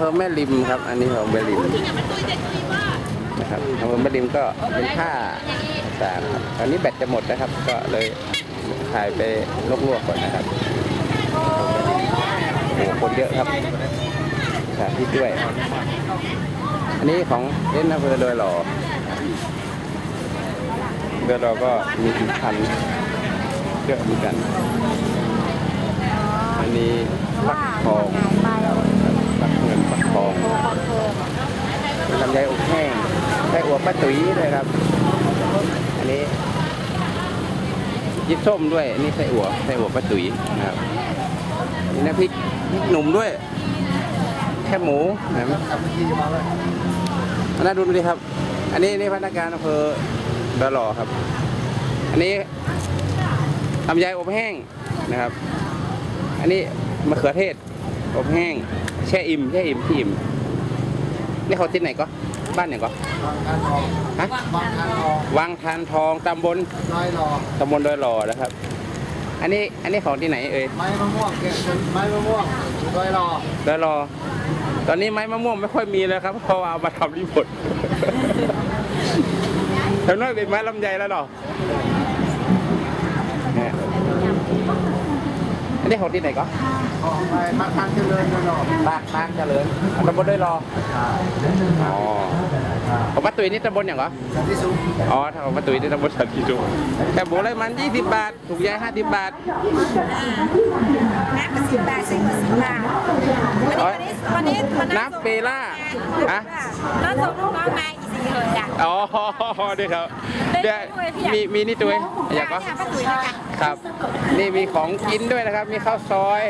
ภอแม่ริมครับ อันนี้ของแม่ริมนะครับอำเภอแม่ริมก็เป็นท่าต่างครับตอนนี้แบตจะหมดนะครับ ก็เลยถ่ายไปลวกๆก่อนนะครับโอ้โหคนเยอะครับสถานที่ด้วย อันนี้ของเล่นอำเภอโดยหล่อโดอยหล่อก็มีสินพันเยอะเหมือนกัน อันนี้ฟักทองฟักเงินฟักทองลำไยอบแห้งไส้อั่วป้า ตุ๋ยด้วยครับ อันนี้ยิบส้มด้วยอันนี่ไส้อั่วไส้อั่วป้าตุ๋ยนะครับนี่น้ำพริกหนุ่มด้วย แค่หมูนไหมอันนั้นดูดิครับ อันนี้นี่พนักงานอำเภอดอหล่อครับ อันนี้ลำไยอบแห้งนะครับ อันนี้มะเขือเทศอบแห้ง แช่อิ่มแช่อิ่มที่อิ่มนี่เขาที่ไหนก็ บ้านไหนก็บางทานทองฮะบางทานทองวังทานทองตำบลน้อยรอตำบลดอยหล่อนะครับ อันนี้อันนี้ของที่ไหนเอ่ยไม้มะม่วงเก็บไม้มะม่วงน้อยรอดอยหล่อตอนนี้ไม้มะม่วงไม่ค่อยมีแล้วครับเพราะว่าเอามาทำรีบดแถวน้อยเป็นไม้ลำไยแล้วเนาะเนี่ยอันนี้ของที่ไหนก็ ของไปมาทานเจริญน้อยรอปากปากเจริญตำบลดอยหล่ออ๋อของป้าตุ๋ยนี่ตำบลอย่างเหรอสันติสุขอ๋อถ้าของป้าตุ๋ยนี่ตำบลสันติสุขแต่หมูไรมัน20บาทถูกยาย50บาทน้ำกระสิบบาทสิบกระสิบบาทวันนี้วันนี้วันนี้น้ำเปล่าอะน้องส่งลูกน้องมาอีสี่เลยจ้ะอ๋อดีครับเดี๋ยวมีมีนี่ตัวอยากก็เนี่ยป้าตุ๋ยนะคะครับ นี่มีของกินด้วยนะครับ มีข้าวซอย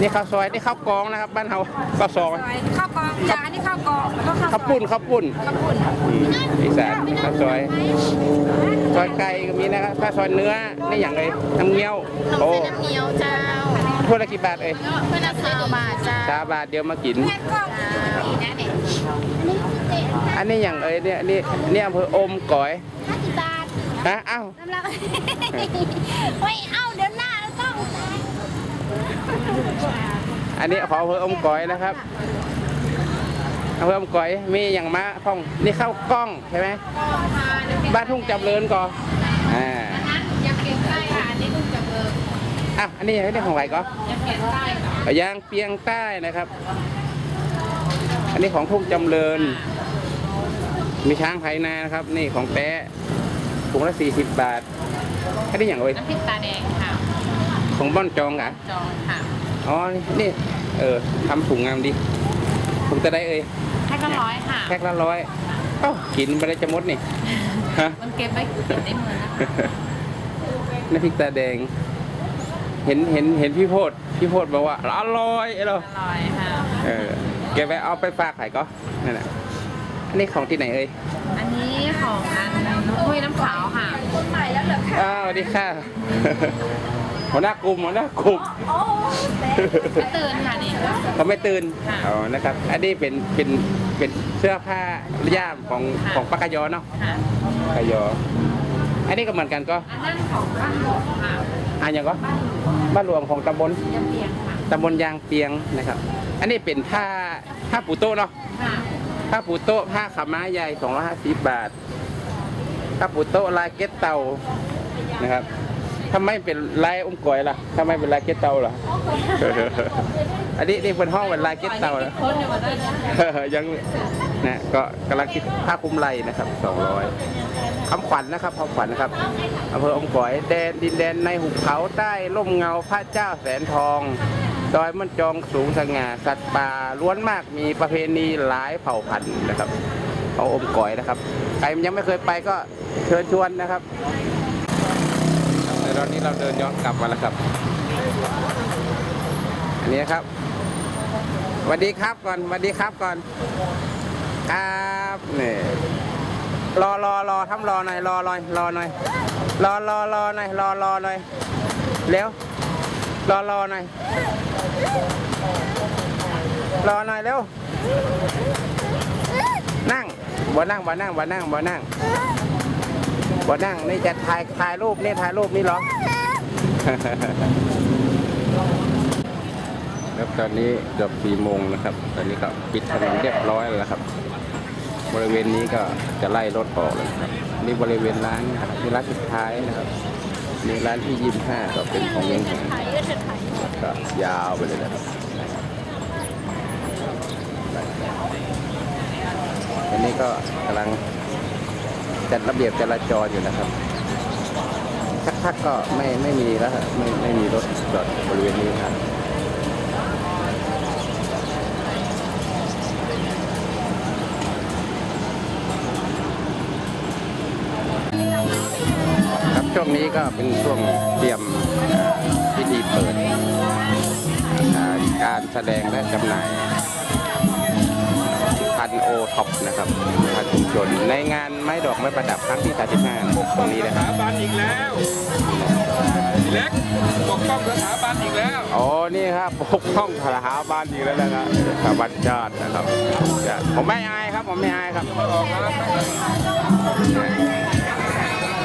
นี่ข้าวซอยนี่ข้าวกองนะครับ บ้านเราข้าวซอยข้าวกองจ้าอันนี้ข้าวกองแล้วก็ข้าวข้าวปุ้นข้าวปุ้นข้าวปุ้นอีสานข้าวซอยซอยไก่ก็มีนะครับข้าวซอยเนื้อนี่อย่างไรน้ำเงี้ยวโอ้น้ำเงี้ยวเจ้าถ้วยละกี่บาทเอ้ยเพื่อนละสามบาทเจ้าสามบาทเดียวมากิน แม่กล้องสีนะเด็ก อันนี้อย่างเอ้ยเนี่ยนี่นี่อำเภออมก๋อยห้าสิบบาทฮะอ้าวน้ำละไม่เอาเดี๋ยวหน้าแล้วต้องอันนี้ของอำเภออมก๋อยนะครับอำเภออมก๋อยมีอย่างมาข้องนี่ข้าวกล้องใช่ไหมบ้านทุ่งจำเริญก่อนอ่าอยากเก็บไส้ค่ะอันนี้ลูกจะเบิกอะอันนี้อันนี้ของไหนก็อยากเก็บไส้ค่ะยางเปียงใต้นะครับ อันนี้ของทุ่งจำเริญ มีช้างไถนานะครับ นี่ของแต้ถุงละ40บาทอันนี้อย่างไรน้ำพริกตาแดงค่ะของบ้อนจองเหรอะจองค่ะอ๋อนี่นี่เออทำถุงงามดีถุงจะได้เอ่ยให้ก็ร้อยค่ะ แพ็คละร้อยเอ้ากินไปได้จะหมดนี่ฮะ มันเก็บไว้เก็บได้มือนะคะน้ำพริกตาแดง เห็นเห็นเห็นพี่โพดพี่โพดบอกว่าอร่อยไอ้เราอร่อยค่ะ เออแกไปเอาไปฝากขายก็นั่นแหละ อันนี้ของที่ไหนเอ่ยอันนี้ของอันห้วยน้ำขาวค่ะอ้าวสวัสดีค่ะ หัวหน้ากลุ่มหัวหน้ากลุ่มไม่ตื่นค่ะนี่เขาไม่ตื่นค่ะอ๋อนะครับ อันนี้เป็นเป็นเป็นเสื้อผ้าย่ามของค่ะของปากกายอเนาะค่ะปากกายอ อันนี้ก็เหมือนกันก็อันนั้นของบ้านหลวงค่ะอันอย่างก็บ้านหลวงของตำบลยำเปียงค่ะตำบลยางเปียงนะครับ อันนี้เป็นผ้าผ้าปูโต๊ะเนาะค่ะ ผ้าปูโต๊ะผ้าขาวม้าใหญ่250 บาทผ้าปูโต๊ะลายเก็ตเตานะครับทำไมเป็นลายอมก๋อยล่ะทำไมเป็นลายเก็ตเตาล่ะอันนี้นี่เป็นห้องเป็นลายเก็ตเตาแล้วคนอยู่มาด้วยนะยังนะก็กำลังคิดผ้าคลุมไหล่นะครับ200คำขวัญนะครับคำขวัญนะครับอำเภออมก๋อยแดนดินแดนในหุบเขาใต้ร่มเงาพระเจ้าแสนทอง ดอยมันจองสูงสง่าสัตว์ป่าล้วนมากมีประเพณีหลายเผ่าพันธุ์นะครับเอาอมก๋อยนะครับใครยังไม่เคยไปก็เชิญชวนนะครับในตอนนี้เราเดินย้อนกลับมาแล้วครับอันนี้นะครับสวัสดีครับก่อนสวัสดีครับก่อนครับนี่รอรอรอทำรอหน่อยรอหน่อยรอหน่อยรอรอรอหน่อยรอรอหน่อยเร็วรอรอหน่อย รอหน่อยเร็ว นั่ง บ่นั่ง บ่นั่ง บ่นั่ง บ่นั่ง บ่นั่ง นี่จะถ่าย ถ่ายรูป นี่ถ่ายรูป นี่หรอแล้วตอนนี้เกือบสี่โมงนะครับ ตอนนี้ก็ปิดถนนเรียบร้อยแล้วครับ บริเวณนี้ก็จะไล่รถออกแล้วนะครับนี่บริเวณร้านนะครับนี่ร้านสุดท้ายนะครับนี่ร้านที่ยี่ห้าก็เป็นของเมืองหงส์ถ่าย ก็ยาวไปเลยนะครับอันนี้ก็กำลังจัดระเบียบจราจรอยู่นะครับสักพักก็ไม่ไม่มีแล้วไม่ไม่มีรถจอดบริเวณนี้ครับครับช่วงนี้ก็เป็นช่วงเตรียมอ่าพิธีเปิด การแสดงและจำหน่ายพันโอท็อปนะครับพันชุมชนในงานไม้ดอกไม้ประดับครั้งที่ 35ตรงนี้นะสครับถาบันอีกแล้วพี่เล็กปกป้องสถาบันอีกแล้วอ๋อนี่ครับปกป้องสถาบันอีกแล้วนะครับสถาบันชาตินะครับจะผมไม่อายครับผมไม่อายครับ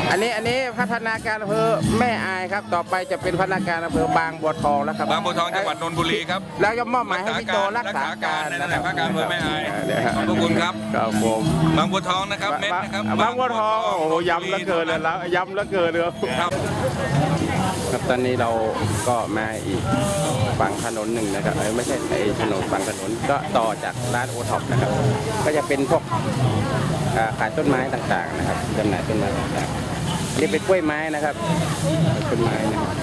อันนี้อันนี้พัฒนาการอำเภอแม่อายครับ ต่อไปจะเป็นพัฒนาการอำเภอบางบัวทองแล้วครับบางบัวทองจังหวัดนนทบุรีครับแล้วจะมอบหมายให้พี่โจรักษาการรักษาการในแหละพัฒนาการอำเภอแม่อายเดี๋ยวขอบพระคุณครับครับผมบางบัวทองนะครับเม็ดนะครับบางบัวทองโอ้โหย้ำเหลือเกินเลยแล้วย้ำเหลือเกินเลยครับครับครับตอนนี้เราก็มาอีกฝั่งถนนหนึ่งนะครับเอ้ยไม่ใช่ไอ้ถนนฝั่งถนนก็ต่อจากร้านโอท็อปนะครับ ก็จะเป็นพวกอ่าขายต้นไม้ต่างๆนะครับจำหน่ายต้นไม้ต่างๆ นี่เป็นกล้วยไม้นะครับต้นไม้นะครับ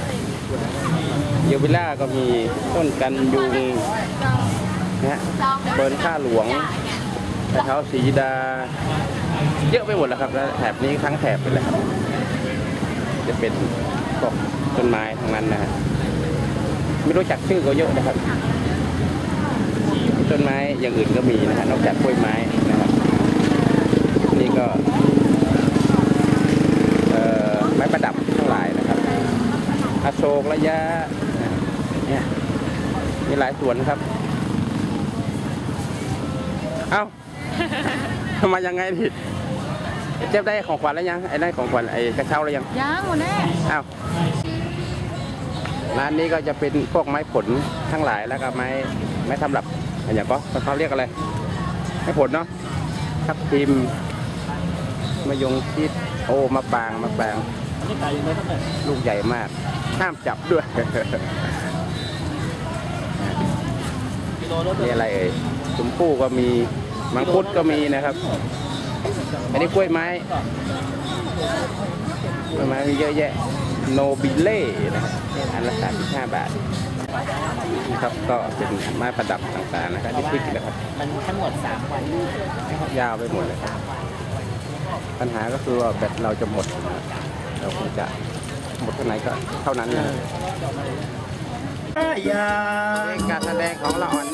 เยวิลล่าก็มีต้นกันยุงนะฮะเบิร์นข้าหลวงกระเท้าสีดา เยอะไปหมดแล้วครับแล้วแถบนี้ทั้งแถบไปเลยครับ จะเป็นพวกต้นไม้ทั้งนั้นนะฮะไม่รู้จักชื่อก็เยอะนะครับ ต้นไม้อย่างอื่นก็มีนะฮะนอกจากกล้วยไม้นะครับ นี่ก็เอ่อไม้ประดับทั้งหลายนะครับอโศ กระยะเนี่ยมีหลายสวนครับ เอ้ามายังไงดิเจ็บได้ของขวัญแล้วยัง ไอ้ได้ของขวัญไอ้กระเช้าแล้วยัง ยังหมดแน่อ้าวร้านนี้ก็จะเป็นพวกไม้ผลทั้งหลายแล้วก็ไม้ไม้ทำหรับอะไรอย่างก็เขาเรียกอะไรไม้ผลเนาะทับทิมมะยงชิดโอ้มะปรางมะปรางลูกใหญ่มาก ห้ามจับด้วยนี่อะไรเอ่ยชมพู่ก็มีมังคุดก็มีนะครับ อันนี้กล้วยไม้กล้วยไม้มีเยอะแยะ โนบิเล่นะครับอันละ35บาทครับก็เป็นไม้ประดับต่างๆนะครับที่พลิกนะครับ มันทั้งหมด3วันยาวไปหมดเลยครับปัญหาก็คือว่าแบตเราจะหมดนะครับเราคงจะ หมดเท่าไหนก็เท่านั้นนะครับอย่าเพลงการแสดงของเราอ่อน